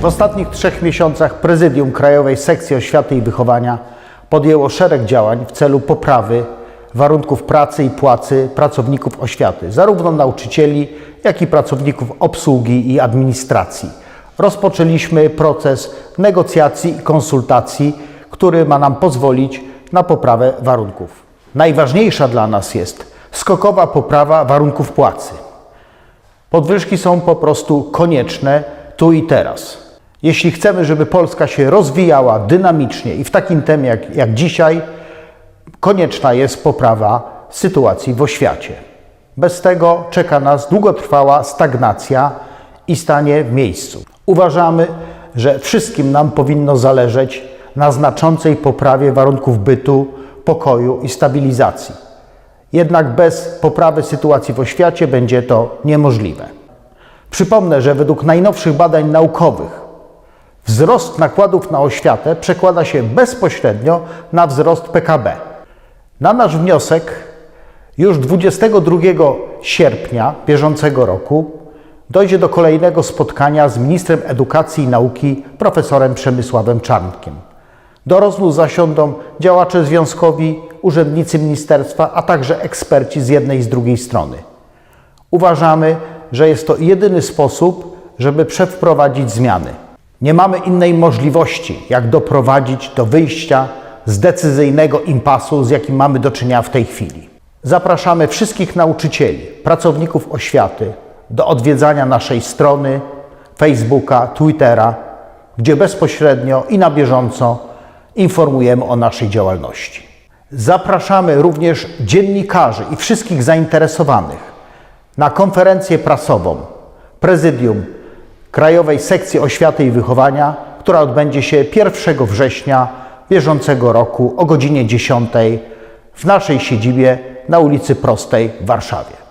W ostatnich trzech miesiącach Prezydium Krajowej Sekcji Oświaty i Wychowania podjęło szereg działań w celu poprawy warunków pracy i płacy pracowników oświaty, zarówno nauczycieli, jak i pracowników obsługi i administracji. Rozpoczęliśmy proces negocjacji i konsultacji, który ma nam pozwolić na poprawę warunków. Najważniejsza dla nas jest skokowa poprawa warunków płacy. Podwyżki są po prostu konieczne tu i teraz. Jeśli chcemy, żeby Polska się rozwijała dynamicznie i w takim tempie jak, jak dzisiaj, konieczna jest poprawa sytuacji w oświacie. Bez tego czeka nas długotrwała stagnacja i stanie w miejscu. Uważamy, że wszystkim nam powinno zależeć na znaczącej poprawie warunków bytu, pokoju i stabilizacji. Jednak bez poprawy sytuacji w oświacie będzie to niemożliwe. Przypomnę, że według najnowszych badań naukowych wzrost nakładów na oświatę przekłada się bezpośrednio na wzrost PKB. Na nasz wniosek już 22 sierpnia bieżącego roku dojdzie do kolejnego spotkania z ministrem edukacji i nauki profesorem Przemysławem Czarnkiem. Do rozmów zasiądą działacze związkowi, urzędnicy ministerstwa, a także eksperci z jednej i z drugiej strony. Uważamy, że jest to jedyny sposób, żeby przeprowadzić zmiany. Nie mamy innej możliwości, jak doprowadzić do wyjścia z decyzyjnego impasu, z jakim mamy do czynienia w tej chwili. Zapraszamy wszystkich nauczycieli, pracowników oświaty do odwiedzania naszej strony Facebooka, Twittera, gdzie bezpośrednio i na bieżąco informujemy o naszej działalności. Zapraszamy również dziennikarzy i wszystkich zainteresowanych na konferencję prasową Prezydium Krajowej Sekcji Oświaty i Wychowania, która odbędzie się 1 września bieżącego roku o godzinie 10 w naszej siedzibie na ulicy Prostej w Warszawie.